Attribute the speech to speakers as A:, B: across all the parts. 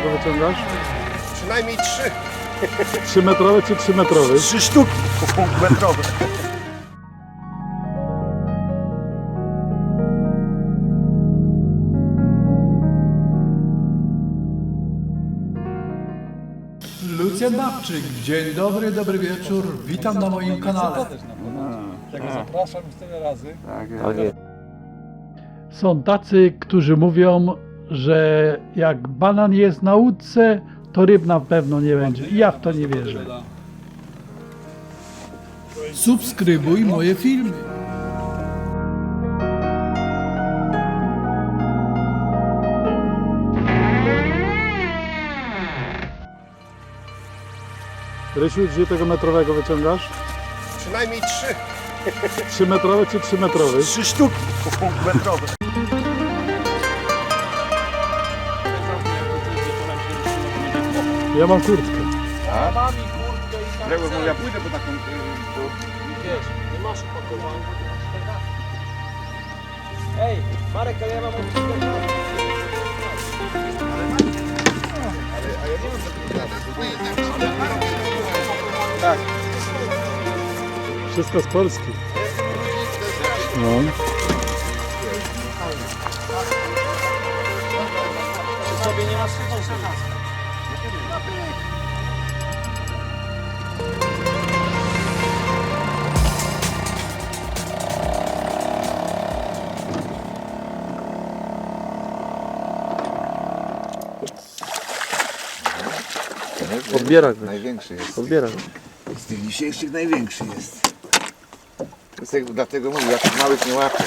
A: metrowego wyciągasz?
B: Przynajmniej trzy.
A: 3 metrowy czy 3 metrowy?
B: Trzy sztuki metrowe.
C: Lucjan Babczyk, dzień dobry, dobry wieczór, witam na moim kanale.
A: Ja go zapraszam już tyle razy.
D: Tak.
A: Są tacy, którzy mówią, że jak banan jest na łódce, to ryb na pewno nie będzie. I ja w to nie wierzę.
C: Subskrybuj moje filmy.
A: Rysiu, gdzie tego metrowego wyciągasz?
B: Przynajmniej trzy.
A: 3 metrowy czy 3 metrowy?
B: Trzy sztuki metrowe.
A: Ja mam kurtkę.
D: Grzegorz, może ja pójdę po taką...
E: Ej, Marek, ale ja mam
A: Wszystko z Polski. No.
E: sobie nie masz
D: Odbiera go. Największy jest. Odbiera go.
B: Z tych dzisiejszych największy jest. To jest jak, dlatego mówię, ja tych małych nie łapię.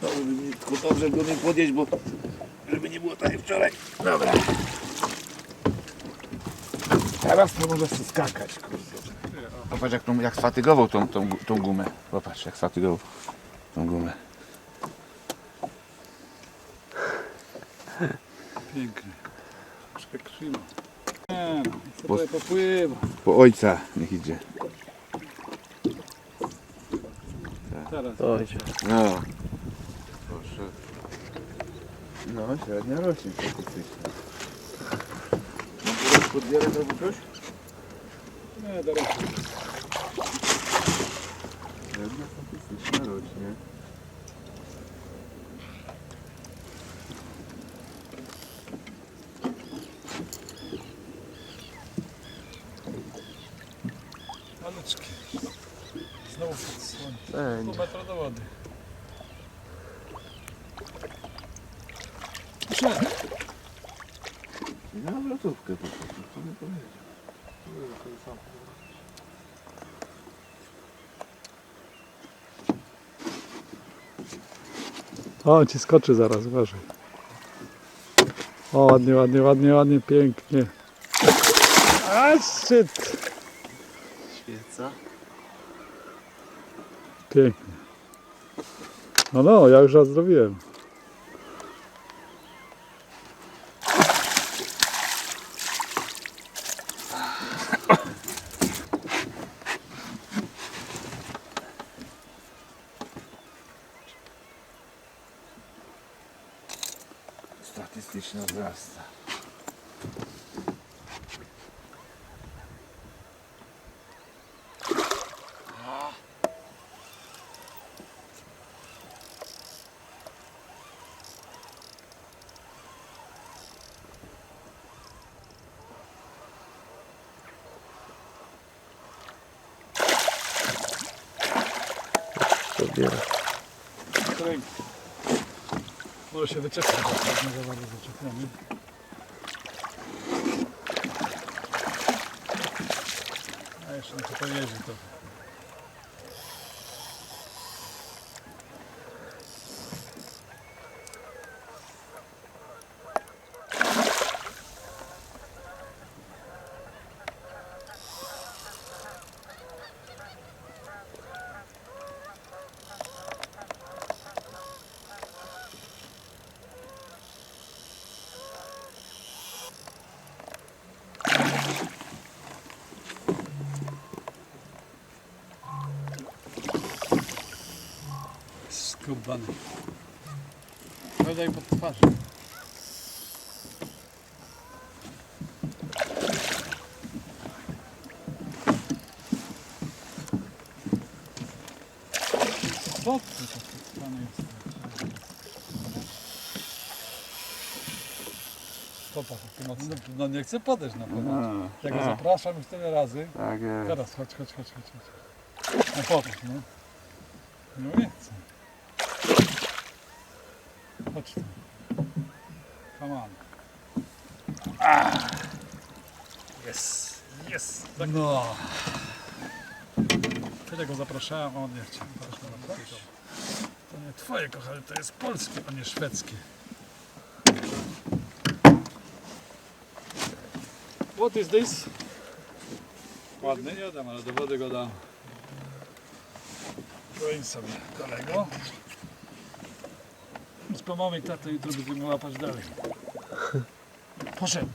B: To żeby mi, tylko dobrze go nie podjeść, bo żeby nie było tak jak wczoraj. Dobra. Teraz to może skakać, kurde. Popatrz jak, tą, jak sfatygował tą, tą, tą gumę. Popatrz jak sfatygował tą gumę.
A: Pięknie. Troszkę. Nie no,
B: Po-
A: sobie popływa.
B: Po ojca niech idzie.
A: Teraz.
B: No. Proszę. No, średnia rośnie faktycznie. Mam podbierać albo coś?
A: Nie, do ręki.
B: Średnia faktycznie rośnie.
A: Malutkie. Znowu pod słońce. Pół metra do wody.
B: Na wrotówkę po prostu, co mi powiedział.
A: O, on ci skoczy zaraz, uważaj. O, ładnie, ładnie, ładnie, ładnie, pięknie. A, shit.
D: Świeca.
A: Pięknie. No, no, ja już raz zrobiłem. Ręki. Może się tak nie za bardzo zaczepiamy. A jeszcze muszę pojeździć to. Skubany. Podaj pod twarz. Co ty taki cwany jest? Popatrz, jak mocno. No nie chcę podejść na pewno. Ja go zapraszam już tyle razy.
B: Tak jest.
A: Teraz chodź, chodź, chodź, chodź. chodź. No popatrz, no. No nie chcę. Chodź tu. Come on. Yes, yes. Tak. No. Tyle go zapraszałem, a on nie chciał. To nie twoje, kochane, to jest polskie, a nie szwedzkie. What is this? Ładny nie dam, ale do wody go dam. Goń sobie kolego. Z pomamy tato jutro będziemy łapać dalej. Poszedł.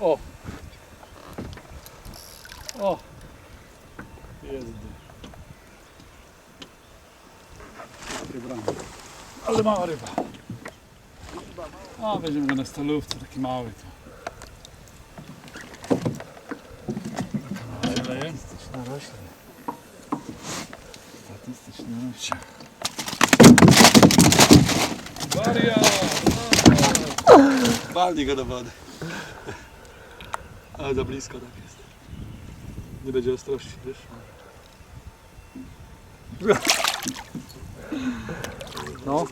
A: O! O! Jest. Bramy. Ale mała ryba. A, weźmiemy go na stalówce, taki mały to. Taka mała jest.
B: Statystyczna roślin. Statystyczna roślin.
A: Maria! Walnij go do wody. Ale za blisko tak jest. Nie będzie ostrości, wiesz? No.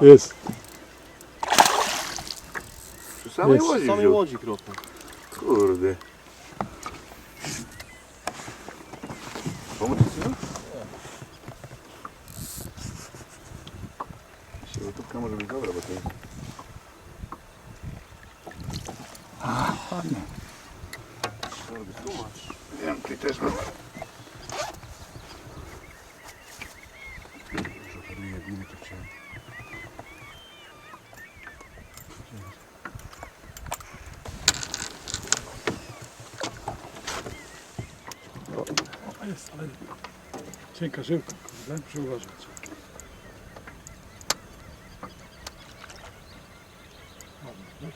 A: Jest.
B: Przy samej
A: Jest.
B: łodzi
D: Samej
B: wziął.
D: łodzi kropną.
B: Kurde. Pomóc ci no? Siłotówka może być dobra, bo to jest... A, ładnie. Masz. Wiem, ty też. Dużo hoduje winy, to chciałem.
A: Jest, ale cienka żyłka, muszę uważać. Ładnie, no.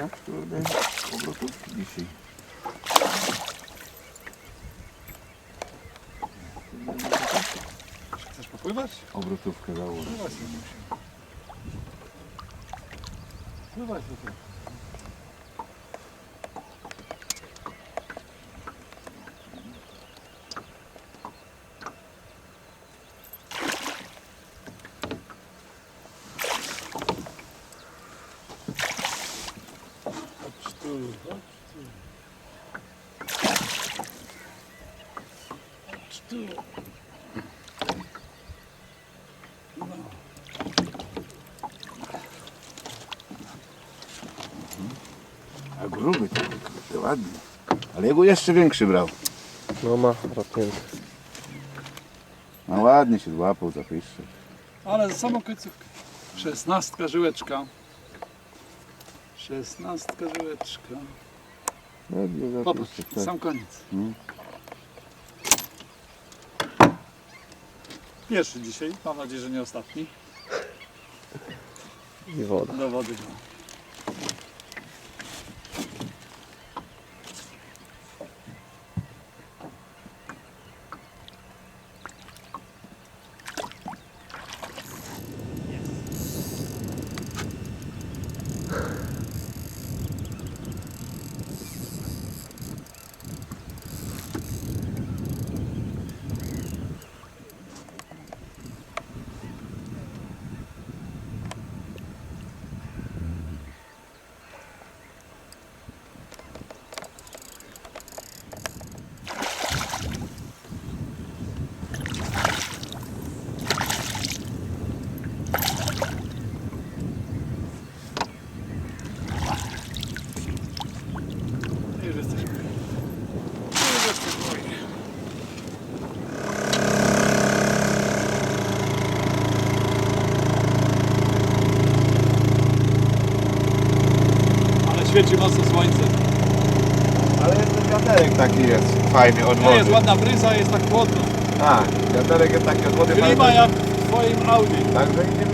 B: Jednak, kurde, obrotówki dzisiaj.
A: Chcesz popływać?
B: Obrotówkę
A: nie musi. Pływać do tego. Chodź tu, chodź tu. Chodź tu. No.
B: A gruby to, kurde, ładny. Ale jego jeszcze większy brał.
D: No ma rapnięty.
B: No ładnie się złapał, zapiszczy.
A: Ale za samą końcówkę. Szesnastka żyłeczka. Szesnastka żyłeczka.
B: Ładnie
A: Popatrz,
B: zapiszczy, tak.
A: sam koniec.
B: Mm.
A: Pierwszy dzisiaj, mam nadzieję, że nie ostatni.
D: I woda.
A: Do wody. Mocno słońce.
B: Ale jest ten wiaterek taki jest fajny od
A: Nie,
B: wody.
A: jest ładna bryza, jest tak chłodno.
B: Tak, wiaterek jest taki od wody
A: Klima
B: fajny.
A: jak w twoim Audi.
B: Także i nie